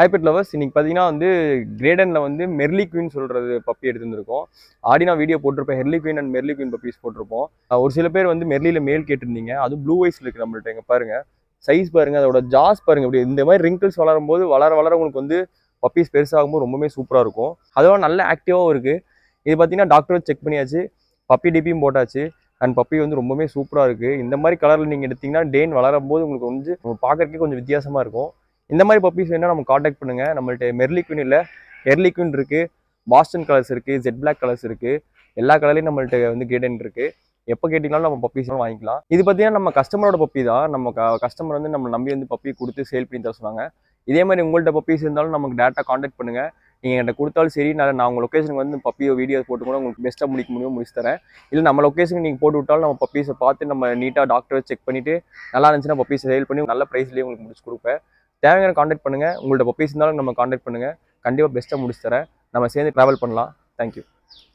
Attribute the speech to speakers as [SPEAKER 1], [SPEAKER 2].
[SPEAKER 1] ஹைபெட் lovers இன்னைக்கு பார்த்தீங்கன்னா வந்து கிரேடனில் வந்து மெர்லி குயின் சொல்கிறது பப்பி எடுத்துருந்துருக்கோம். ஆடினா வீடியோ போட்டிருப்போம். Harlequin and merlequin puppies போட்டிருப்போம். ஒரு சில பேர் வந்து மெர்லியில் மேல் கேட்டிருந்தீங்க. அதுவும் ப்ளூ வைஸில் இருக்குது நம்மள்ட்ட இங்கே பாருங்கள் சைஸ் பாருங்கள் அதோட ஜாஸ் பாருங்க. இப்படி இந்த மாதிரி ரிங்கிள்ஸ் வளரும் போது வளர வளர உங்களுக்கு வந்து பப்பீஸ் பெருசாகும்போது ரொம்பவே சூப்பராக இருக்கும். அதோட நல்ல ஆக்டிவாகவும் இருக்குது இது பார்த்தீங்கன்னா டாக்டர் செக் பண்ணியாச்சு. பப்பி டிபியும் போட்டாச்சு. அண்ட் பப்பி வந்து ரொம்பவே சூப்பராக இருக்குது இந்த மாதிரி கலரில் நீங்கள் எடுத்தீங்கன்னா டேன் வளரும் போது உங்களுக்கு வந்து பார்க்கறதுக்கே கொஞ்சம் வித்தியாசமாக இருக்கும். இந்த மாதிரி பப்பீஸ் வேணால் நம்ம காண்டாக்ட் பண்ணுங்கள் நம்மள்ட்ட மெர்லி குயின் இல்லை. எர்லி குயின் இருக்குது பாஸ்டன் கலர்ஸ் இருக்குது ஜெட் பிளாக் கலர்ஸ் இருக்குது எல்லா கலர்லையும் நம்மள்ட்ட வந்து கேடன் இருக்குது எப்போ கேட்டிங்கனாலும் நம்ம பப்பீஸ் வாங்கிக்கலாம். இது பார்த்தீங்கன்னா நம்ம கஸ்டமரோட பப்பி தான். நம்ம கஸ்டமர் வந்து நம்ம நம்பி வந்து பப்பி கொடுத்து சேல் பண்ணி தர சொன்னாங்க. இதே மாதிரி உங்கள்ட்ட பப்பீஸ் இருந்தாலும் நமக்கு டேரெக்டாக காண்டாக்ட் பண்ணுங்கள் நீங்கள் என்கிட்ட கொடுத்தாலும் சரி நான் நான் உங்கள் லொக்கேஷனுக்கு வந்து பப்பியோ வீடியோ போட்டு கூட உங்களுக்கு பெஸ்ட்டாக முடிக்க முடியும் முடிச்சு தரேன். இல்லை நம்ம லொக்கேஷனுக்கு நீங்கள் போட்டு விட்டாலும் நம்ம பப்பீஸை பார்த்து நம்ம நீட்டாக டாக்டரை செக் பண்ணிவிட்டு நல்லா இருந்துச்சுன்னா பப்பீஸை சேல் பண்ணி நல்ல ப்ரைஸ்லேயே உங்களுக்கு முடிச்சு கொடுப்பேன். தேவையான காண்டாக்ட் பண்ணுங்கள் உங்கள்ட்ட பப்பீஸ் இருந்தாலும் நம்ம காண்டாக்ட் பண்ணுங்கள் கண்டிப்பாக பெஸ்ட்டாக முடிச்சு தரேன். நம்ம சேர்ந்து ட்ராவல் பண்ணலாம். தேங்க்யூ